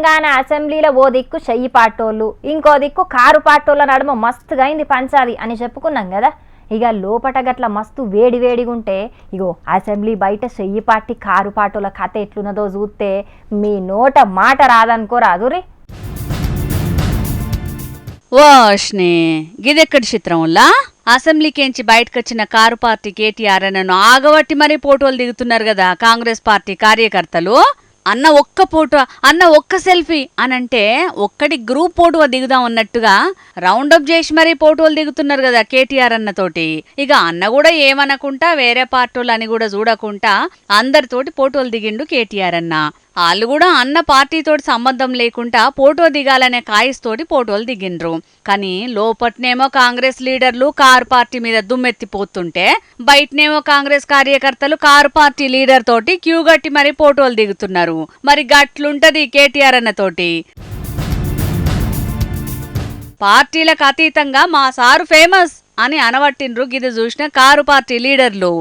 తెలంగాణ అసెంబ్లీలో ఓ దిక్కు చెయ్యి పాటోళ్ళు ఇంకో దిక్కు కారు పాటోళ్ళ నడుమ మస్తుగా అయింది పంచాది అని చెప్పుకున్నాం కదా ఇక లోపట గట్ల మస్తు వేడి వేడిగా ఉంటే ఇగో అసెంబ్లీ బయట చెయ్యి పాటి కారు పాటోల కథ ఎట్లున్నదో చూస్తే మీ నోట మాట రాదనుకో రాదు రీ వాష్నే గిదెక్కడి చిత్రంలా? అసెంబ్లీకేంచి బయటకొచ్చిన కారు పార్టీ కేటీఆర్ అన్నను ఆగబట్టి మరీ ఫోటోలు దిగుతున్నారు కదా కాంగ్రెస్ పార్టీ కార్యకర్తలు? అన్న ఒక్క ఫోటో అన్న ఒక్క సెల్ఫీ అని అంటే ఒక్కటి గ్రూప్ ఫోటో దిగుదాం అన్నట్టుగా రౌండప్ చేసి మరీ ఫోటోలు దిగుతున్నారు కదా కేటీఆర్ అన్నతోటి ఇక అన్న కూడా ఏమనకుంటా వేరే పార్టీలు అని కూడా చూడకుండా అందరితోటి ఫోటోలు దిగిండు కేటీఆర్ అన్న. వాళ్ళు కూడా అన్న పార్టీతోటి సంబంధం లేకుండా ఫోటో దిగాలనే కాయిస్తోటి ఫోటోలు దిగిండ్రు. కానీ లోపట్నేమో కాంగ్రెస్ లీడర్లు కారు పార్టీ మీద దుమ్మెత్తిపోతుంటే బయటనేమో కాంగ్రెస్ కార్యకర్తలు కారు పార్టీ లీడర్ తోటి క్యూ గట్టి మరి ఫోటోలు దిగుతున్నారు. మరి గట్లుంటది కేటీఆర్ అన్నతోటి పార్టీలకు అతీతంగా మా సారు ఫేమస్ అని అనవట్టిండ్రు గిది చూసిన కారు పార్టీ లీడర్లు.